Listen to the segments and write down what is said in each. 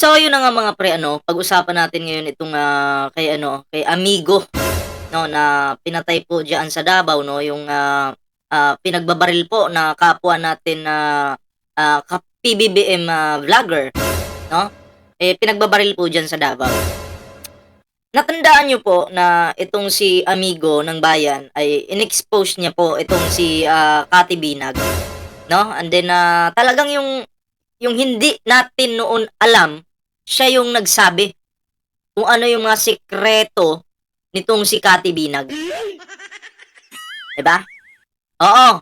So, yun na nga mga pre, ano, pag-usapan natin ngayon itong ah, kay ano, kay Amigo, no, na pinatay po diyan sa Davao, no, yung ah, ah, pinagbabaril po na kapwa natin na ah, ka- PBBM ah, vlogger, no? Eh pinagbabaril po diyan sa Davao. Natandaan niyo po na itong si Amigo ng bayan ay inexpose niya po itong si ah, Kati Binag, no? And then ah, talagang yung yung hindi natin noon alam, siya yung nagsabi kung ano yung mga sikreto nitong si Kati Binag. 'Di ba? Oo.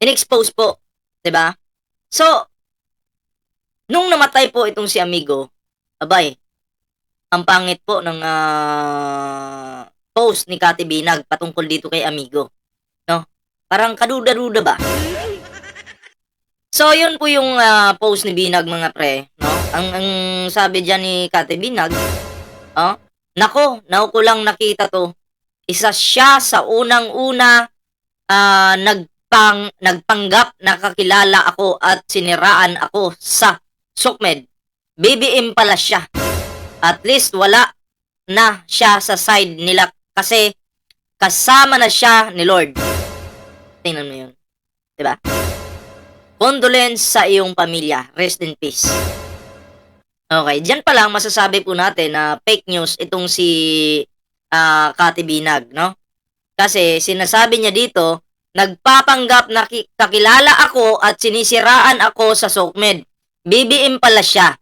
Inexpose po, 'di ba? So, nung namatay po itong si Amigo, abay, ang pangit po ng ah, post ni Kati Binag patungkol dito kay Amigo. No? Parang kaduda-duda ba? So, yun po yung ah, post ni Binag mga pre. Ang, ang sabi dyan ni Kati Binag, oh, Nako, naku ko lang nakita to. Isa siya sa unang-una ah, nagpang, nagpanggap na kakilala ako at siniraan ako sa Sukmed. BBM pala siya. At least wala na siya sa side nila kasi kasama na siya ni Lord. Tingnan mo yun. Diba? Condolence sa iyong pamilya. Rest in peace. Okay, diyan pa lang masasabi po natin na fake news itong si ah Kati Binag, no? Kasi sinasabi niya dito, nagpapanggap na ki- kakilala ako at sinisiraan ako sa Sokmed. BBM pala siya.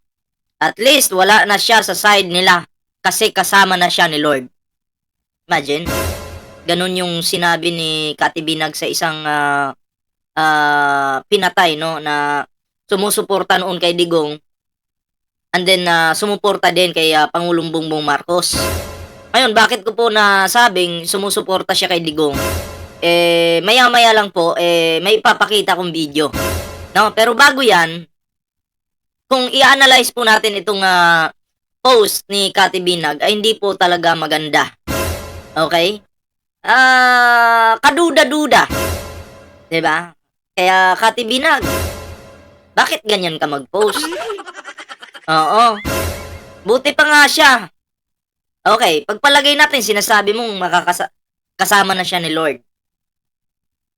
At least wala na siya sa side nila kasi kasama na siya ni Lord. Imagine, ganun yung sinabi ni Kati Binag sa isang ah, ah, pinatay, no? Na sumusuporta noon kay Digong and then na sumuporta din kay ah, Pangulong Bongbong Marcos. Ngayon, bakit ko po nasabing sumusuporta siya kay Digong? Eh, maya-maya lang po, eh, may ipapakita kong video. No? Pero bago yan, kung i-analyze po natin itong ah, post ni Kati Binag, ay hindi po talaga maganda. Okay? Ah, kaduda-duda. 'Di ba? Kaya Kati Binag, bakit ganyan ka mag-post? Oo. Buti pa nga siya. Okay, pagpalagay natin, sinasabi mong makakasa- kasama na siya ni Lord.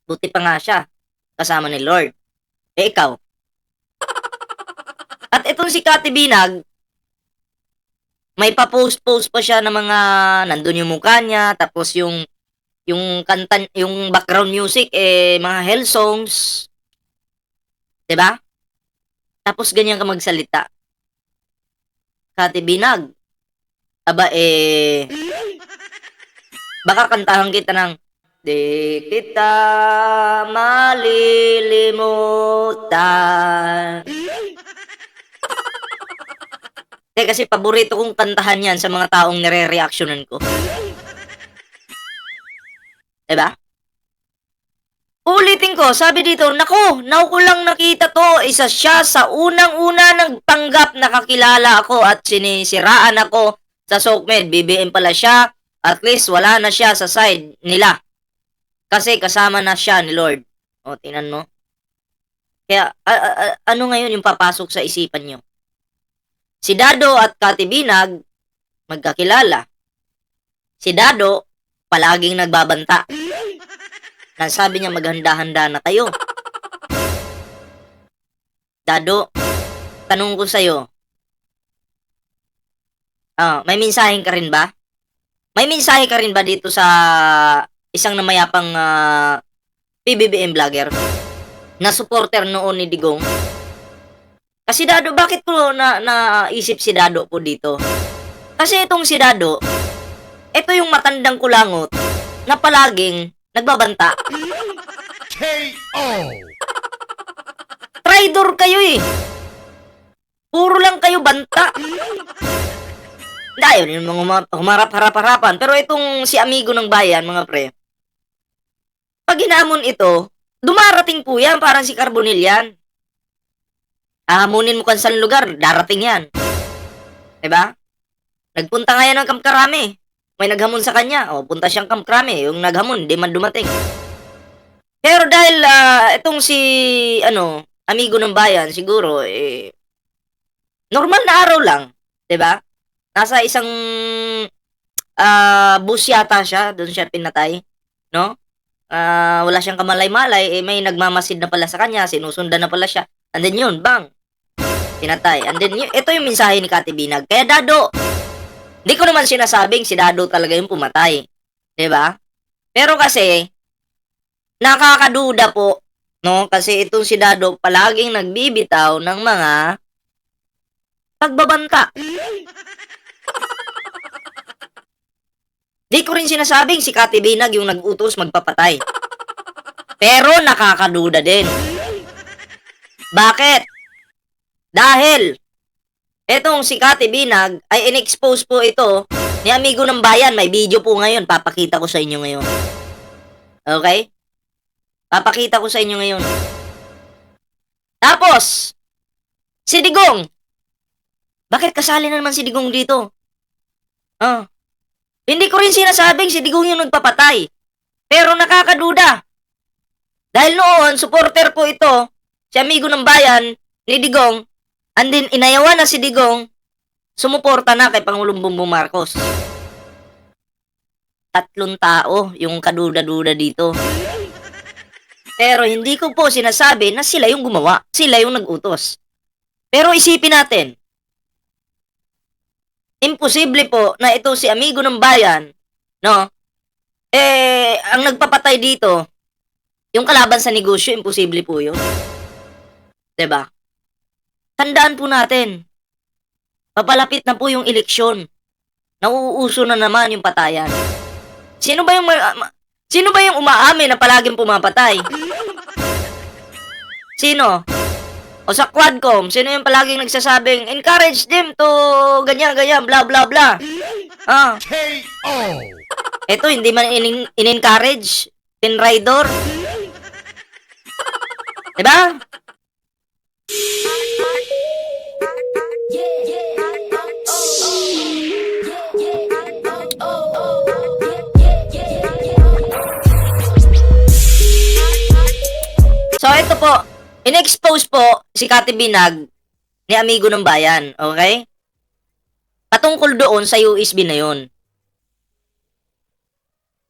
Buti pa nga siya. Kasama ni Lord. Eh, ikaw. At itong si Kati Binag, may pa-post-post pa siya ng mga nandun yung mukha niya, tapos yung yung kanta, yung background music, eh, mga hell songs. 'Di ba? Tapos ganyan ka magsalita. Kati Binag. Aba eh baka kantahan kita ng Di kita malilimutan. Eh, kasi paborito kong kantahan yan sa mga taong nire-reactionan ko. Diba? Ulitin ko, sabi dito, nako, naku ko lang nakita to, isa siya sa unang-una nagpanggap na kakilala ako at sinisiraan ako sa Sokmed. BBM pala siya, at least wala na siya sa side nila. Kasi kasama na siya ni Lord. O, tingnan mo. Kaya, a- a- ano ngayon yung papasok sa isipan nyo? Si Dado at Kati Binag, magkakilala. Si Dado, palaging nagbabanta. Sabi niya maghanda-handa na tayo. Dado, tanong ko sa'yo. Ah, may mensahe ka rin ba? May mensahe ka rin ba dito sa isang namayapang ah, PBBM vlogger na supporter noon ni Digong? Kasi Dado, bakit po na naisip si Dado po dito? Kasi itong si Dado, ito yung matandang kulangot na palaging nagbabanta. KO. Traitor kayo eh. Puro lang kayo banta. Hindi, ayaw yung mga huma- humarap-harap-harapan. Pero itong si amigo ng bayan, mga pre, pag hinamon ito, dumarating po yan, parang si Carbonil yan. Hahamunin mo kan sa lugar, darating yan. Diba? Nagpunta nga yan ng Kamkarame. May naghamon sa kanya. O, punta siyang Kamkarame. Yung naghamon, di man dumating. Pero dahil ah, itong si, ano, amigo ng bayan, siguro, eh, Normal na araw lang, 'di ba? Nasa isang ah bus yata siya, doon siya pinatay, no? Ah, wala siyang kamalay-malay, eh, may nagmamasid na pala sa kanya, sinusundan na pala siya. And then yun, bang! Pinatay. And then, yun, ito yung mensahe ni Kati Binag. Kaya Dado, naman sinasabing si Dado talaga yung pumatay. 'Di ba? Pero kasi, nakakaduda po, no? Kasi itong si Dado palaging nagbibitaw ng mga pagbabanta. Di ko rin sinasabing si Kati Binag yung nag-utos magpapatay. Pero nakakaduda din. Bakit? Dahil etong si Kati Binag ay in-expose po ito ni Amigo ng Bayan. May video po ngayon. Papakita ko sa inyo ngayon. Okay? Papakita ko sa inyo ngayon. Tapos, si Digong. Bakit kasali na naman si Digong dito? Ah. Hindi ko rin sinasabing si Digong yung nagpapatay. Pero nakakaduda. Dahil noon, supporter po ito, si amigo ng bayan, ni Digong, and then inayawan na si Digong, sumuporta na kay Pangulong Bongbong Marcos. Tatlong tao yung kaduda-duda dito. Pero hindi ko po sinasabi na sila yung gumawa, sila yung nag-utos. Pero isipin natin, imposible po na ito si amigo ng bayan, no? Eh, ang nagpapatay dito, yung kalaban sa negosyo, imposible po yun. ba? Tandaan po natin, papalapit na po yung eleksyon. Nauuso na naman yung patayan. Sino ba yung Sino ba yung umaamin na palaging pumapatay? Sino? O sa Quadcom, sino yung palaging nagsasabing, encourage them to ganyan, ganyan, bla, bla, bla. Ah, KO. eto, hindi man in- in-encourage. Pinrider. Diba? So, ito po. In-expose po si Kati Binag ni Amigo ng Bayan. Okay? Patungkol doon sa USB na yun.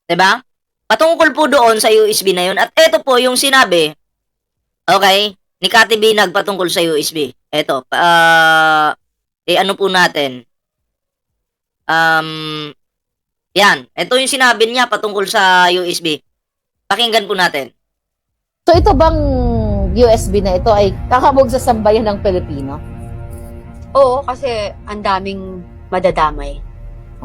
'Di ba? Patungkol po doon sa USB na yun. At ito po yung sinabi, okay, ni Kati Binag patungkol sa USB. Ito, ah, eh ano po natin, um, yan, ito yung sinabi niya patungkol sa USB. Pakinggan po natin. So ito bang USB na ito ay kakabog sa sambayan ng Pilipino? Oo, kasi ang daming madadamay.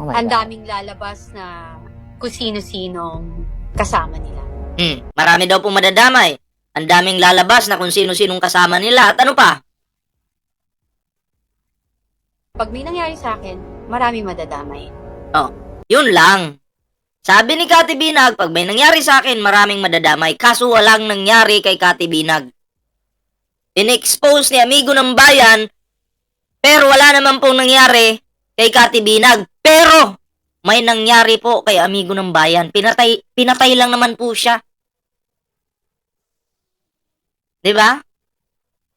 Oh Ang daming lalabas na kung sino-sinong kasama nila. Hmm, marami daw po madadamay. Ang daming lalabas na kung sino-sinong kasama nila. At ano pa? Pag may nangyari sa akin, marami madadamay. Yun lang. Sabi ni Kati Binag, pag may nangyari sa akin, maraming madadamay. Kaso walang nangyari kay Kati Binag. In-expose ni Amigo ng Bayan, pero wala naman pong nangyari kay Kati Binag. Pero, may nangyari po kay Amigo ng Bayan. Pinatay, pinatay lang naman po siya. 'Di ba?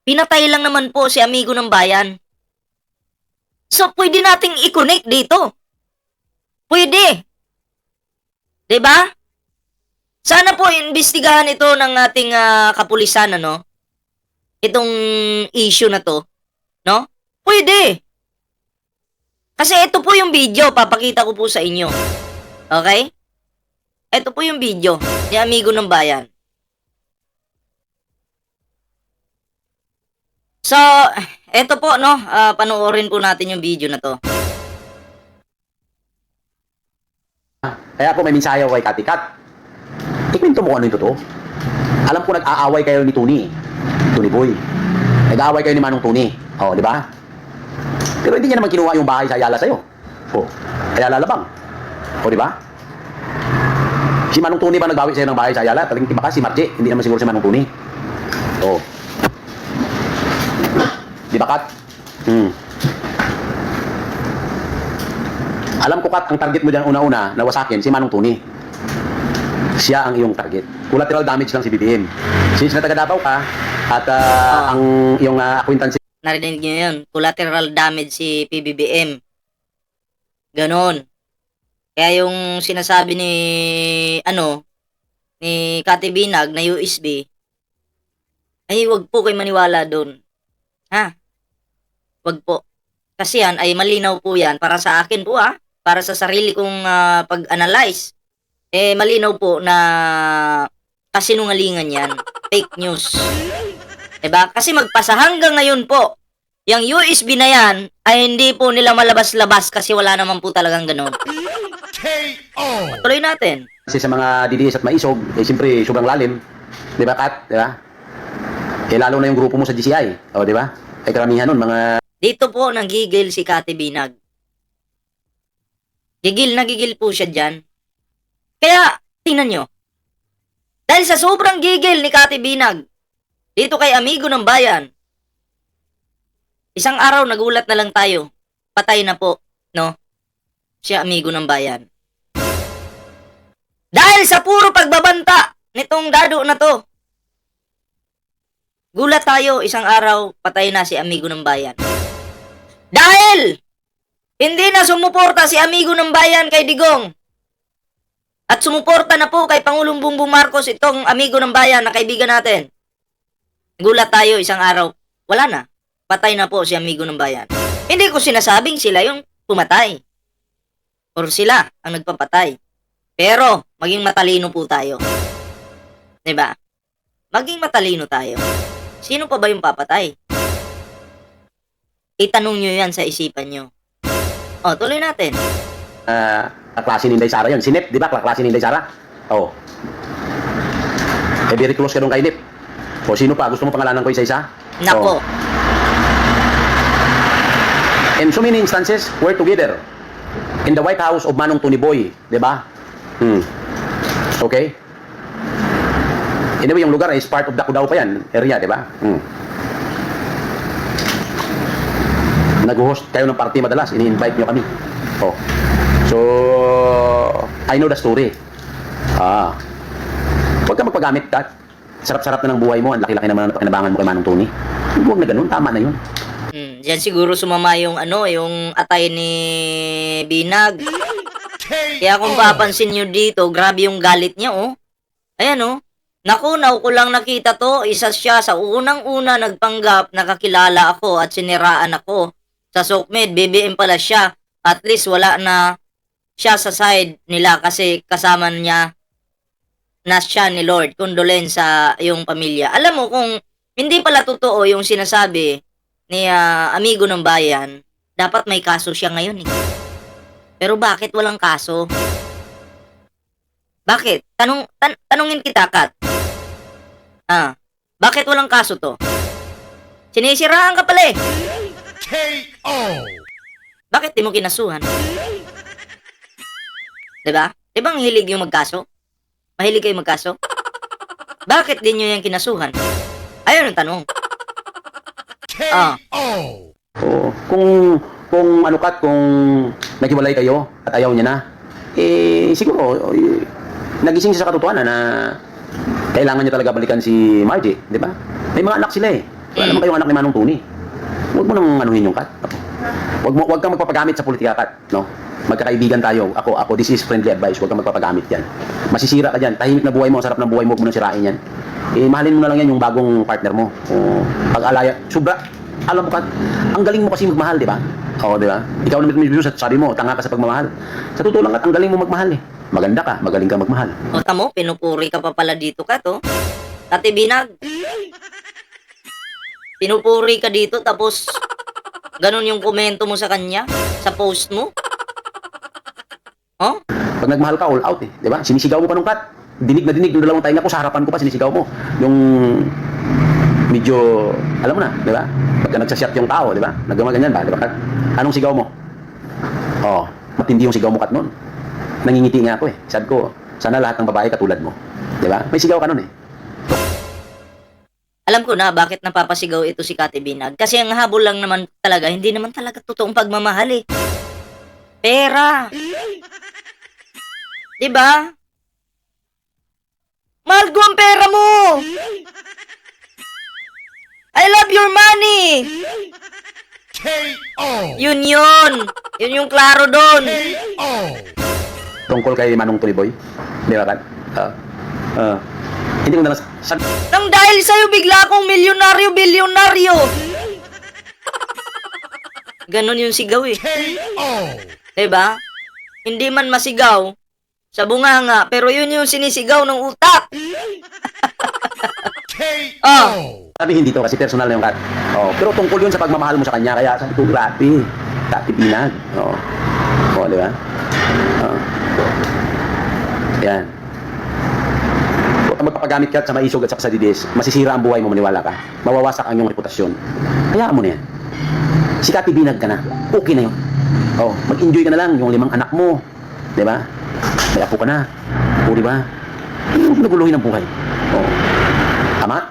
Pinatay lang naman po si Amigo ng Bayan. So, pwede nating i-connect dito. Pwede. 'Di ba? Sana po imbestigahan ito ng ating ah, kapulisan ano. Itong issue na to, no? Pwede. Kasi ito po yung video, papakita ko po sa inyo. Okay? Ito po yung video ni Amigo ng Bayan. So, eto po, no? ah, panoorin po natin yung video na to. Kaya po may mensahe ako kay Kati Kat. Ikwento mo kung ano yung totoo. Alam ko nag-aaway kayo ni Tony. Tony Boy. Nag-aaway kayo ni Manong Tony. O, di ba? Pero hindi niya naman kinuha yung bahay sa Ayala sa'yo. O, Ayala Labang. O, di ba? Si Manong Tony ba nagbawi sa'yo ng bahay sa Ayala? Taling tiba ka si Marche. Hindi naman siguro si Manong Tony. O. Di ba, Kat? Hmm. Alam ko, Kat, ang target mo dyan una-una na wasakin, si Manong Tony. Siya ang iyong target. Collateral damage lang si BBM. Since na taga Davao ka, at ah, ang iyong uh, acquaintance Narinig nyo yun. Collateral damage si PBBM. Ganon. Kaya yung sinasabi ni, ano, ni Kati Binag na USB, ay wag po kayo maniwala doon. Ha? Wag po. Kasi yan ay malinaw po yan para sa akin po ha. Para sa sarili kong ah, pag-analyze. Eh malinaw po na kasinungalingan yan. Fake news. Diba? Kasi magpasa hanggang ngayon po, yung USB na yan ay hindi po nila malabas-labas kasi wala naman po talagang ganun. KO. Tuloy natin. Kasi sa mga DDS at maisog, eh siyempre sobrang lalim. Di ba, Kat? Di ba? Eh lalo na yung grupo mo sa GCI. O, di ba? Eh karamihan nun, mga Dito po nanggigil si Kati Binag. Gigil na gigil po siya dyan. Kaya, tingnan nyo. Dahil sa sobrang gigil ni Kati Binag, dito kay Amigo ng Bayan, isang araw nagulat na lang tayo. Patay na po, no? Siya Amigo ng Bayan. Dahil sa puro pagbabanta nitong dado na to, gulat tayo isang araw, patay na si Amigo ng Bayan. Dahil hindi na sumuporta si amigo ng bayan kay Digong. At sumuporta na po kay Pangulong Bongbong Marcos itong amigo ng bayan na kaibigan natin. Gulat tayo isang araw. Wala na. Patay na po si amigo ng bayan. Hindi ko sinasabing sila yung pumatay. Or sila ang nagpapatay. Pero, maging matalino po tayo. 'Di ba? Maging matalino tayo. Sino pa ba yung papatay? Itanong nyo yan sa isipan nyo. O, tuloy natin. uh, kaklase ni Inday Sara yun. Si Nip, di ba? Kaklase ni Inday Sara. Oo. Eh, very close ka doon kay Nip. O, sino pa? Gusto mo pangalanan ko isa-isa? Nako. Oo. In so many instances, we're together. In the White House of Manong Tony Boy. Di ba? Hmm. Okay? Anyway, yung lugar is part of Dakudao pa yan. Area, di ba? Hmm. Nag-host kayo ng party madalas. Ini-invite nyo kami. Oh. So, I know the story. Ah. Huwag ka magpagamit, Kat. Sarap-sarap na ng buhay mo. Ang laki-laki naman ang pakinabangan mo kay Manong Tony. Huwag na ganun. Tama na yun. Hmm, diyan siguro sumama yung ano, yung atay ni Binag. Kaya kung papansin nyo dito, grabe yung galit niya, oh. Ayan, oh. Naku ko lang nakita to. Isa siya sa unang-una nagpanggap, nakakilala ako at siniraan ako. Sa Sokmed, BBM pala siya. At least wala na siya sa side nila kasi kasama niya na siya ni Lord. Condolence sa yung pamilya. Alam mo, kung hindi pala totoo yung sinasabi ni ah, amigo ng bayan, dapat may kaso siya ngayon eh. Pero bakit walang kaso? Bakit? Tanong, tan- tanungin kita, Kat. Ah, bakit walang kaso to? Sinisiraan ka pala eh. KO. Bakit di mo kinasuhan? Diba? Di ba ang hilig yung magkaso? Mahilig kayo magkaso? Bakit di nyo yung kinasuhan? Ayun ang tanong. Ah. KO. Oo. Kung, kung ano kat, kung naghiwalay kayo at ayaw niya na, eh, siguro, eh, nagising siya sa katotohanan na kailangan niya talaga balikan si Margie, di ba? May mga anak sila eh. Wala naman kayong anak ni Manong Tuni. Huwag mo nang anuhin yung kat. Huwag mo, huwag kang magpapagamit sa politika kat, no? Magkakaibigan tayo. Ako, ako, this is friendly advice. Huwag kang magpapagamit yan. Masisira ka dyan. Tahimik na buhay mo, sarap ng buhay mo, huwag mo nang sirain yan. Eh, mahalin mo na lang yan yung bagong partner mo. O, pag-alaya, sobra, alam mo kat, ang galing mo kasi magmahal, di ba? Oo, di ba? Ikaw naman mismo sa sabi mo, tanga ka sa pagmamahal. Sa totoo lang kat, ang galing mo magmahal eh. Maganda ka, magaling ka magmahal. O tamo, pinupuri ka pa pala dito ka to. Kati Binag. Pinupuri ka dito tapos ganun yung komento mo sa kanya sa post mo. Oh? Pag nagmahal ka, all out eh. Di ba? Sinisigaw mo pa nung kat. Dinig na dinig yung dalawang tainga ko sa harapan ko pa, sinisigaw mo. Yung medyo, alam mo na, di ba? Pagka nagsasyat yung tao, di ba? Nagamaganyan ba, di ba kat? Anong sigaw mo? Oh, matindi yung sigaw mo kat nun. Nangingiti nga ako eh. Sabi ko, sana lahat ng babae katulad mo. Di ba? May sigaw ka nun eh. Alam ko na bakit napapasigaw ito si Kati Binag. Kasi ang habol lang naman talaga, hindi naman talaga totoong pagmamahal eh. Pera. Diba? Mahal ko ang pera mo! I love your money! K.O. Yun yun! Yun yung klaro doon. K.O. Tungkol kay Manong Tuliboy. Di ba, Kat? Ah. Ah. Hindi ko na lang sabi. Nang dahil sa'yo, bigla akong milyonaryo, bilyonaryo. Ganon yung sigaw eh. K.O. Diba? Hindi man masigaw sa bunganga, pero yun yung sinisigaw ng utak. K.O. Ah. Sabihin dito kasi personal na yung kat. Oh, pero tungkol yun sa pagmamahal mo sa kanya, kaya sabi ko, grabe. Kati pinag. Oo. Oh. di ba? Oh. Yan. Ka magpapagamit ka sa maisog at sa didis, masisira ang buhay mo, maniwala ka. Mawawasak ang iyong reputasyon. Hayaan mo na yan. Si Kati Binag ka na. Okay na yun. Oh, mag-enjoy ka na lang yung limang anak mo. Di ba? May apo ka na. O, di ba? Hindi mo ginaguluhin ang buhay. Oh. Tama?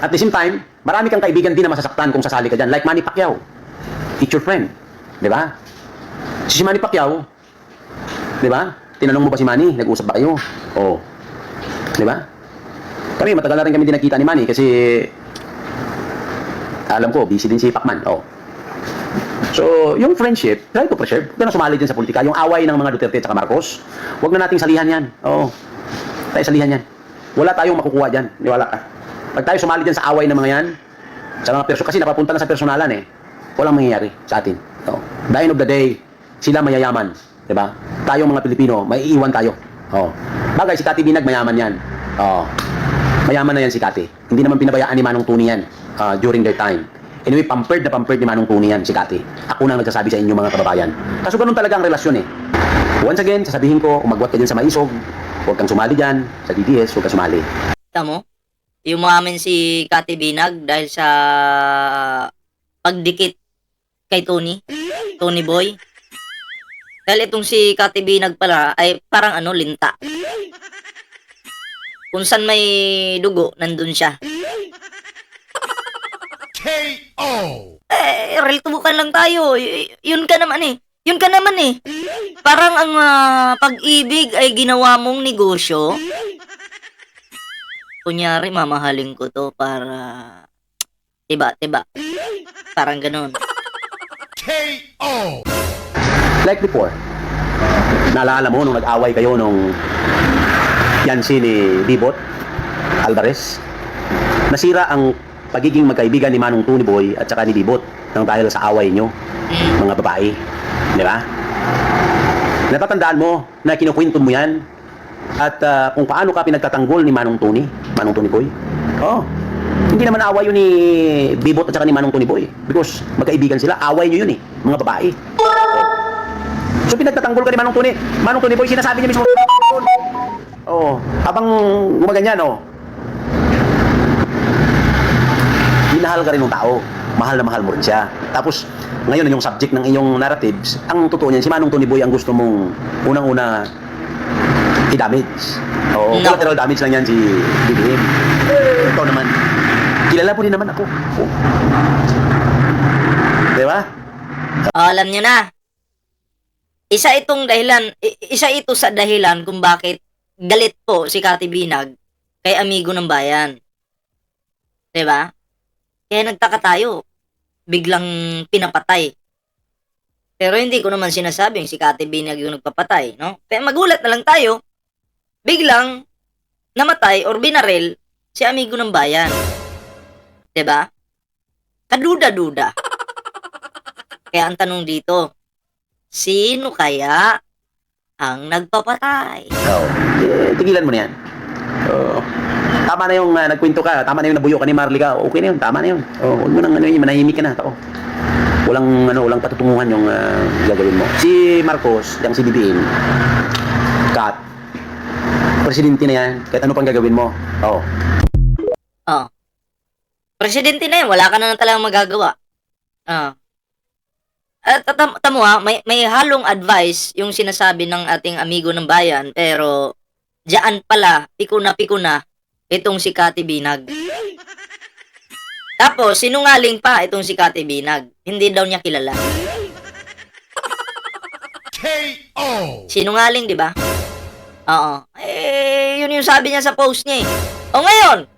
At the same time, marami kang kaibigan din na masasaktan kung sasali ka dyan. Like Manny Pacquiao. Your friend. Di ba? Si Manny Pacquiao, di ba? Tinanong mo ba si Manny? Nag-usap ba kayo? Oo. Di ba? Kami, matagal na rin kami din nakita ni Manny kasi alam ko, busy din si Pacman. Oo. So, yung friendship, try to preserve. Huwag na sumali din sa politika. Yung away ng mga Duterte at Marcos, huwag na nating salihan yan. Oo. Tayo salihan yan. Wala tayong makukuha dyan. Niwala ka. Pag tayo sumali dyan sa away ng mga yan, sa mga perso, kasi napapunta na sa personalan eh, walang mangyayari sa atin. Oo. The of the day, sila mayayaman. Diba? Tayong mga Pilipino, may iiwan tayo. Oo. Bagay, si Kati Binag, mayaman yan. Oo. Mayaman na yan si Kati. Hindi naman pinabayaan ni Manong Tuni yan ah, during their time. Anyway, pampered na pampered ni Manong Tuni yan, si Kati. Ako nang nagsasabi sa inyo mga kababayan. Kaso ganun talaga ang relasyon eh. Once again, sasabihin ko, umagwat ka dyan sa maisog, huwag kang sumali dyan, sa DDS, huwag kang sumali. Kita mo? Umamin si Kati Binag dahil sa pagdikit kay Tony. Tony Boy. Dahil itong si Kati Binag pala ay parang ano, linta. Kung saan may dugo, nandun siya. K.O. Eh, real tubukan lang tayo. Y- yun ka naman eh. Yun ka naman eh. Parang ang ah, pag-ibig ay ginawa mong negosyo. Kunyari, mamahalin ko to para... Tiba, tiba. Parang ganun. K.O. Like before, naalala mo nung nag-away kayo nung yan si ni Bibot Alvarez, nasira ang pagiging magkaibigan ni Manong Tony Boy at saka ni Bibot nang dahil sa away nyo, mga babae. Di ba? Natatandaan mo na kinukwento mo yan at ah, kung paano ka pinagtatanggol ni Manong Tony, Manong Tony Boy. Oh, hindi naman away yun ni Bibot at saka ni Manong Tony Boy because magkaibigan sila, away nyo yun eh, mga babae. So pinagtatanggol ka ni Manong Tuni. Manong Tuni Boy, sinasabi niya mismo. Oo. Oh, habang gumaganyan, oh. Minahal ka rin ng tao. Mahal na mahal mo rin siya. Tapos, ngayon yung subject ng iyong narratives, ang totoo niyan, si Manong Tuni Boy ang gusto mong unang-una i-damage. Oo, No. collateral damage lang yan si BBM. Ikaw naman. Kilala mo din naman ako. Oh. Di ba? Oh, alam nyo na. Isa itong dahilan, isa ito sa dahilan kung bakit galit po si Kati Binag kay amigo ng bayan. 'Di ba? Kaya nagtaka tayo. Biglang pinapatay. Pero hindi ko naman sinasabing si Kati Binag yung nagpapatay, no? Kaya magulat na lang tayo. Biglang namatay or binaril si amigo ng bayan. 'Di ba? Kaduda-duda. Kaya ang tanong dito, sino kaya ang nagpapatay? Oo. Eh, tigilan mo na yan. Oo. Tama na yung uh, nagkwento ka, tama na yung nabuyo ka ni Marley ka, okay na yun, tama na yun. Oo, huwag mo nang ano yun, manahimik ka na, tao. Walang, ano, walang patutunguhan yung ah, gagawin mo. Si Marcos, yung si BBM, Kat, presidente na yan, kahit ano pang gagawin mo. Oo. Oh. Presidente na yan, wala ka na talagang magagawa. Ah. At tam- tamo ha, may, may halong advice yung sinasabi ng ating amigo ng bayan, pero diyan pala, piko na piko na, itong si Kati Binag. Tapos, sinungaling pa itong si Kati Binag. Hindi daw niya kilala. K.O. Sinungaling, di ba? Oo. Eh, yun yung sabi niya sa post niya eh. O ngayon,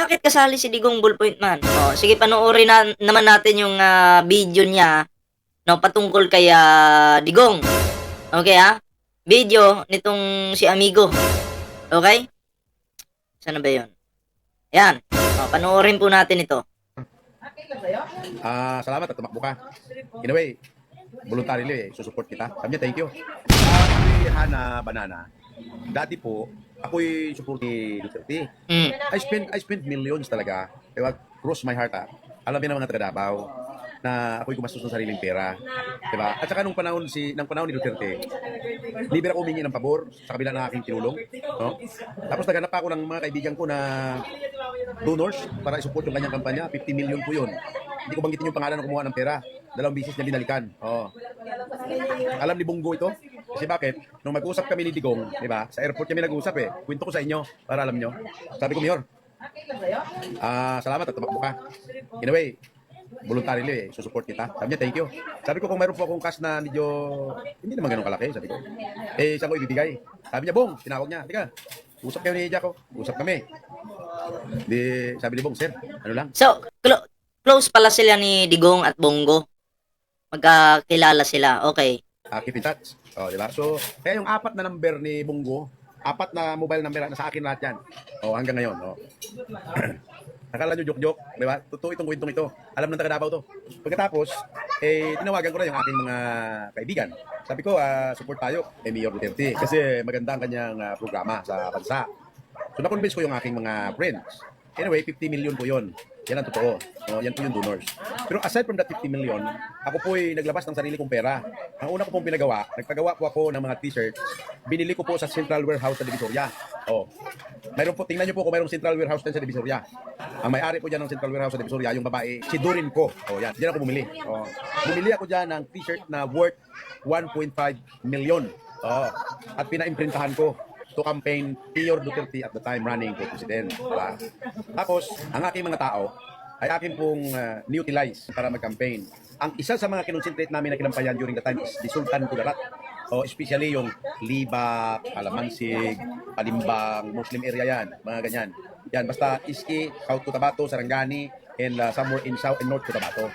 Bakit kasali si Digong Ballpoint Man? Oh, sige panoorin na, naman natin yung ah, video niya no patungkol kay ah, Digong. Okay ha? Video nitong si Amigo. Okay? Sana ba 'yon? Yan. Oh, panoorin po natin ito. Ah, salamat at tumakbo ka. In a way, voluntarily eh, susupport kita. Sabi niya, thank you. Ah, ako'y Hana Banana. Dati po, ako'y support ni Duterte. Mm. I spent I spent millions talaga. Diba? Cross my heart ah. Alam niya ng mga taga Davao na ako'y gumastos ng sariling pera. Diba? At saka nung panahon si nang panahon ni Duterte, libre ako humingi ng pabor sa kabila ng aking tinulong. No? Tapos naghanap ako ng mga kaibigan ko na donors para isupport yung kanyang kampanya. 50 million po yun. Hindi ko banggitin yung pangalan ng kumuha ng pera. Dalawang bisis niya binalikan. Oh. Alam ni Bungo ito? Kasi bakit? Nung mag-usap kami ni Digong, di ba? Sa airport kami nag-usap eh. Kwento ko sa inyo para alam nyo. Sabi ko, Mayor, ah, salamat at tumakbo ka. In a way, voluntarily eh, susupport kita. Sabi niya, thank you. Sabi ko, kung mayroon po akong cash na medyo, hindi naman ganun kalaki, sabi ko. Eh, saan ko ibibigay? Sabi niya, Bong, tinawag niya, tika, usap kayo ni Jaco, usap kami. Di, sabi ni Bong, sir, ano lang, So, clo- close pala sila ni Digong at Bongo. Magkakilala sila. Okay. uh, keep in touch. Oh, di ba? So, kaya yung apat na number ni Bungo, apat na mobile number na sa akin lahat yan. Oh, hanggang ngayon, oh. Akala nyo joke-joke, di ba? Totoo itong kwentong ito. Alam ng taga Davao to. Pagkatapos, eh, tinawagan ko na yung aking mga kaibigan. Sabi ko, ah, support tayo kay Mayor Duterte kasi maganda ang kanyang ah, programa sa bansa. So, na-convince ko yung aking mga friends. Anyway, 50 million po yun. Yan ang totoo. No, yan po yung donors. Pero aside from that 50 million, ako po ay naglabas ng sarili kong pera. Ang una ko pong pinagawa, nagpagawa po ako ng mga t-shirts. Binili ko po sa Central Warehouse sa Divisoria. Oh. Mayroon po, tingnan niyo po kung mayroong Central Warehouse din sa Divisoria. Ang may-ari po dyan ng Central Warehouse sa Divisoria, yung babae, si Dorin ko. Oh, yan. Diyan ako bumili. Oh. Bumili ako dyan ng t-shirt na worth 1.5 million. Oh. At pina-imprintahan ko to campaign Mayor Duterte at the time running for president. Diba? Tapos, ang aking mga tao ay akin pong uh, utilize para mag-campaign. Ang isa sa mga kinonsentrate namin na kinampayan during the time is the Sultan Kudarat. O especially yung Liba, Alamansig, Palimbang, Muslim area yan, mga ganyan. Yan, basta Iski, South Cotabato, Sarangani, and uh, somewhere in South and North Cotabato.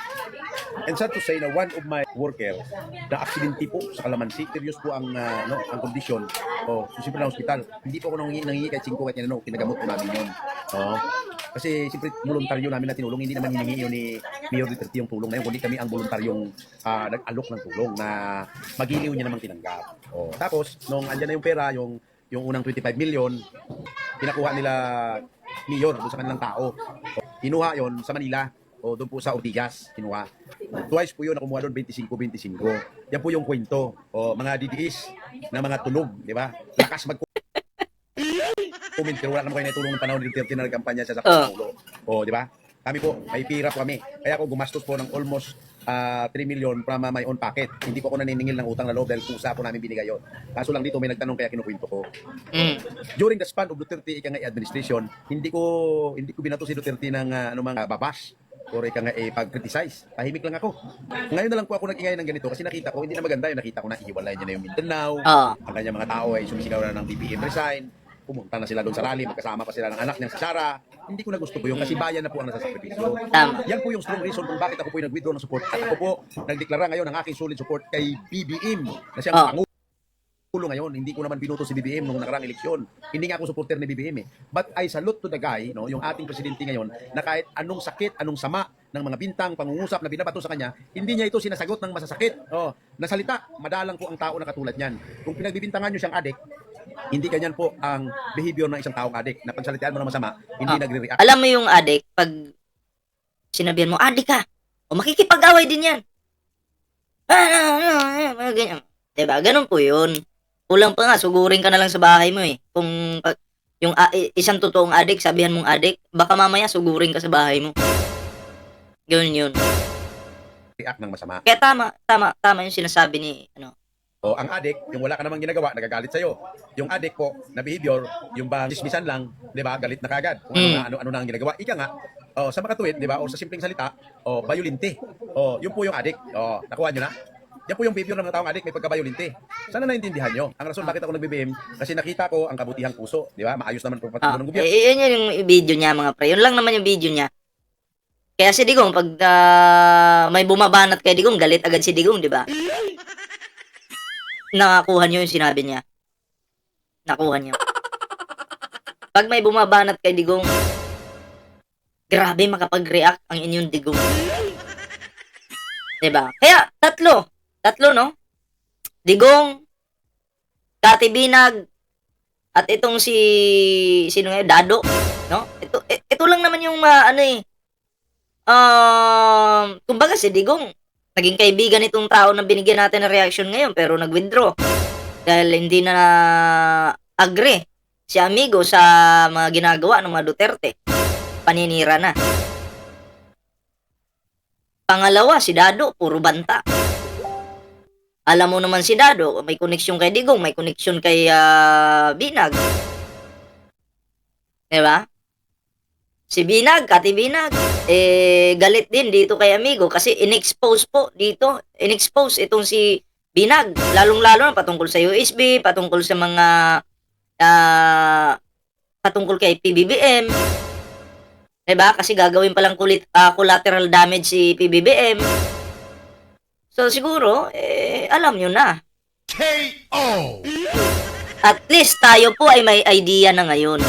And sad to say na one of my worker na aksidente po sa Kalamansi, serious po ang uh, no, ang kondisyon. Oh, so siyempre na hospital. Hindi po ako nangingi, nangingi kahit 5 kahit ano, pinagamot po namin yun. Oh. Kasi siyempre voluntaryo namin na tinulong, hindi naman hiningi yun ni Mayor Duterte yung tulong na yun, kundi kami ang voluntaryong ah, nag-alok ng tulong na magiliw niya namang tinanggap. Oh. Tapos, nung andyan na yung pera, yung yung unang 25 million, pinakuha nila Mayor doon sa kanilang tao. Kinuha yon sa Manila o doon po sa Ortigas, kinuha. Twice po yun, nakumuha doon 25-25. Yan po yung kwento. O mga DDS na mga tulog, di ba? Lakas mag comment pero wala naman kayo naitulong ng panahon ni Duterte na nagkampanya siya sa Oh. Pangulo. O, di ba? Kami po, may pira po kami. Kaya ako gumastos po ng almost ah, 3 million from ah, my own pocket. Hindi po ako naniningil ng utang na loob dahil pusa po namin binigay yun. Kaso lang dito may nagtanong kaya kinukwento ko. Mm. During the span of Duterte ika nga administration, hindi ko hindi ko binato si Duterte ng uh, anumang uh, babash or ika nga eh, pag-criticize. Tahimik lang ako. Ngayon na lang po ako nag-ingay ng ganito kasi nakita ko, hindi na maganda yun. Nakita ko na ihiwalay niya na yung Mindanao. Oh. Ang kanyang mga tao ay sumisigaw na ng BBM resign. Pumunta na sila doon sa rally, magkasama pa sila ng anak niyang si Sara. Hindi ko na gusto po yun kasi bayan na po ang nasasakripisyo. Tama. Yan po yung strong reason kung bakit ako po yung nag-withdraw ng support. At ako po nagdeklara ngayon ng aking solid support kay BBM na siyang Oh. Pangulo ngayon. Hindi ko naman binuto si BBM nung nakarang eleksyon. Hindi nga ako supporter ni BBM eh. But I salute to the guy, no, yung ating presidente ngayon, na kahit anong sakit, anong sama ng mga bintang, pangungusap na binabato sa kanya, hindi niya ito sinasagot ng masasakit. Oh, nasalita, madalang po ang tao na katulad niyan. Kung pinagbibintangan niyo siyang adik, hindi ganyan po ang behavior ng isang taong adik na pagsalitaan mo ng masama, hindi Ah. nagre-react. Alam mo yung adik, pag sinabihan mo, adik ka, o makikipag-away din yan. Ah, ah, ah, ah, mga ganyan. Diba? Ganun po yun. Kulang pa nga, sugurin ka na lang sa bahay mo eh. Kung pag- yung ah, i- isang totoong adik, sabihan mong adik, baka mamaya sugurin ka sa bahay mo. Ganun yun. react ng masama. Kaya tama, tama, tama yung sinasabi ni, ano, O ang adik, yung wala ka namang ginagawa, nagagalit sa'yo. Yung adik po, na behavior, yung ba chismisan lang, di ba, galit na kagad. Kung ano, Mm. na, ano, ano na ang ginagawa. Ika nga, oh, sa makatuwid, di ba, o sa simpleng salita, o violente. O, yun po yung adik. O, nakuha nyo na? Yan po yung behavior ng mga taong adik, may pagkabayolinte. Sana naintindihan nyo. Ang rason bakit ako nagbe-BM, kasi nakita ko ang kabutihang puso. Di ba? Maayos naman po Ah, patuloy ng gobyerno. eh, yun yung video niya mga pre. Yun lang naman yung video niya. Kaya si Digong, pag ah, may bumabanat kay Digong, galit agad si Digong, di ba? Nakakuha niyo yung sinabi niya. Nakuha niyo. Pag may bumabanat kay Digong, grabe makapag-react ang inyong Digong. Diba? Kaya, tatlo. Tatlo, no? Digong, Kati Binag, at itong si sino nga? Dado, no? Ito i- ito lang naman yung ah, ano eh. Um, kumbaga si Digong naging kaibigan nitong tao na binigyan natin ng reaction ngayon pero nag-withdraw dahil hindi na agree si amigo sa mga ginagawa ng mga Duterte. Paninira na. Pangalawa, si Dado, puro banta. Alam mo naman si Dado, may koneksyon kay Digong, may koneksyon kay ah, Binag. Diba? Si Binag, Kati Binag, eh, galit din dito kay Amigo kasi in-expose po dito. In-expose itong si Binag. Lalong-lalo na patungkol sa USB, patungkol sa mga ah, patungkol kay PBBM. Diba? Kasi gagawin palang kulit, ah, collateral damage si PBBM. So siguro, eh, alam nyo na. KO. At least tayo po ay may idea na ngayon.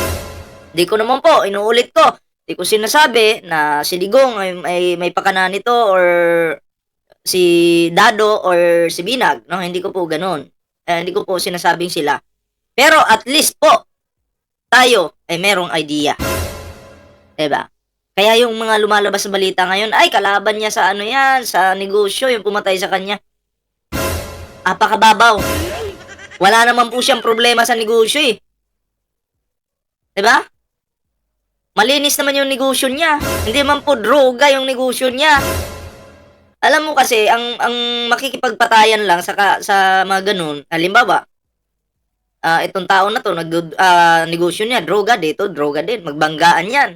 Di ko naman po, inuulit ko, di ko sinasabi na si Digong ay, ay may pakana nito or si Dado or si Binag. No, hindi ko po ganun. Eh, hindi ko po sinasabing sila. Pero at least po, tayo ay merong idea. Diba? Kaya yung mga lumalabas sa balita ngayon, ay kalaban niya sa ano yan, sa negosyo, yung pumatay sa kanya. Apakababaw. Wala naman po siyang problema sa negosyo eh. 'Di ba? Malinis naman yung negosyo niya. Hindi man po droga yung negosyo niya. Alam mo kasi ang ang makikipagpatayan lang sa sa mga ganun, halimbawa, ah itong tao na to nag ah, negosyo niya droga dito, droga din, magbanggaan 'yan.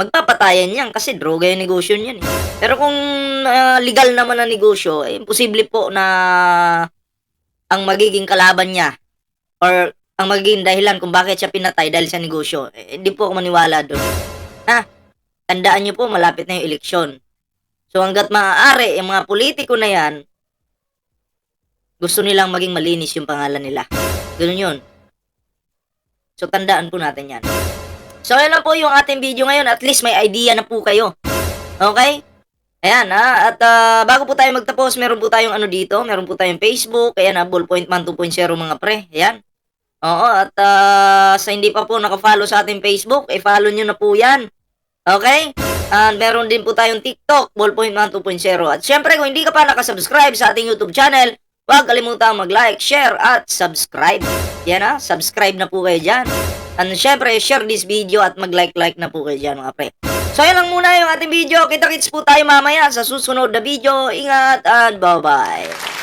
Magpapatayan yan kasi droga yung negosyo niyan. eh. Pero kung ah, legal naman ang negosyo, eh, imposible po na ang magiging kalaban niya or ang magiging dahilan kung bakit siya pinatay dahil sa negosyo. Eh, hindi po ako maniwala doon. Ha? Tandaan niyo po, malapit na yung eleksyon. So hanggat maaari, yung mga politiko na yan, gusto nilang maging malinis yung pangalan nila. Ganun yun. So tandaan po natin yan. So yan lang po yung ating video ngayon. At least may idea na po kayo. Okay? Ayan ha. At ah, bago po tayo magtapos, meron po tayong ano dito. Meron po tayong Facebook. Ayan ha, Ballpoint Man 2.0 mga pre. Ayan. Oo, at ah, sa hindi pa po nakafollow sa ating Facebook, eh follow nyo na po yan. Okay? And meron din po tayong TikTok, Ballpoint Man 2.0. At syempre, kung hindi ka pa nakasubscribe sa ating YouTube channel, huwag kalimutan mag-like, share, at subscribe. Yan ha, subscribe na po kayo dyan. And syempre, share this video at mag-like-like na po kayo dyan mga pre. So yan lang muna yung ating video. Kita-kits po tayo mamaya sa susunod na video. Ingat at bye-bye.